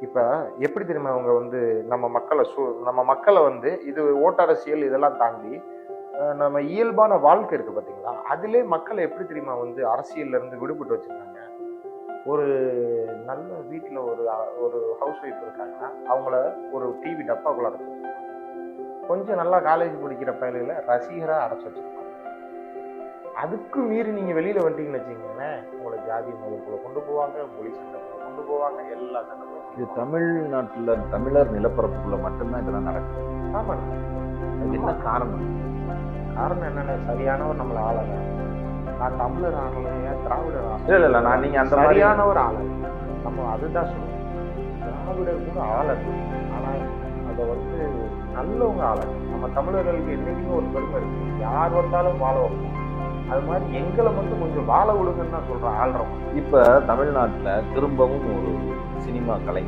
இப்போ எப்படி தெரியுமா அவங்க வந்து நம்ம மக்களை சூ நம்ம மக்களை வந்து இது ஓட்டரசியல் இதெல்லாம் தாண்டி நம்ம இயல்பான வாழ்க்கை இருக்குது பார்த்தீங்களா அதிலே மக்களை எப்படி தெரியுமா வந்து அரசியல்லேருந்து விடுபட்டு வச்சுருக்காங்க? ஒரு நல்ல வீட்டில் ஒரு ஒரு ஹவுஸ் ஒய்ஃப் இருக்காங்கன்னா அவங்கள ஒரு டிவி டப்பாக்குள்ள அடைச்சி கொஞ்சம் நல்லா காலேஜ் படிக்கிற பயலுகளை ரசிகராக அடைச்சி வச்சிருப்பாங்க. அதுக்கு மீறி நீங்கள் வெளியில் வந்துட்டீங்கன்னு வச்சிங்கன்னா உங்களை ஜாதி மதத்துக்குள்ள கொண்டு போவாங்க மொழி சட்டம் கொண்டு போவாங்க எல்லா இது சண்டங்களும் தமிழ்நாட்டுல தமிழர் நிலப்பரப்புக்குள்ள மட்டும்தான் இதெல்லாம் நடக்குது. ஆமாண்ணா அது என்ன காரணம்? காரணம் என்னன்னு சரியானவர் நம்மளை ஆளல. நான் தமிழர் ஆளலையா திராவிடர் ஆளல இல்ல இல்ல நான் நீங்க அந்த மாதிரி சரியான ஒரு ஆளல். நம்ம அதுதான் சொல்லுவோம் திராவிடர் கூட ஆளல். ஆனா அதை வந்து நல்லவங்க ஆளல். நம்ம தமிழர்களுக்கு என்னைக்குமே ஒரு பெருமை இருக்கு. யார் வந்தாலும் வாழ வைப்போம். அது மாதிரி எங்களை மட்டும் கொஞ்சம் வாழ விடுங்கன்னு தான் சொல்கிறேன் ஆள்றோம் இப்போ தமிழ்நாட்டில் திரும்பவும் ஒரு சினிமா கலைஞர்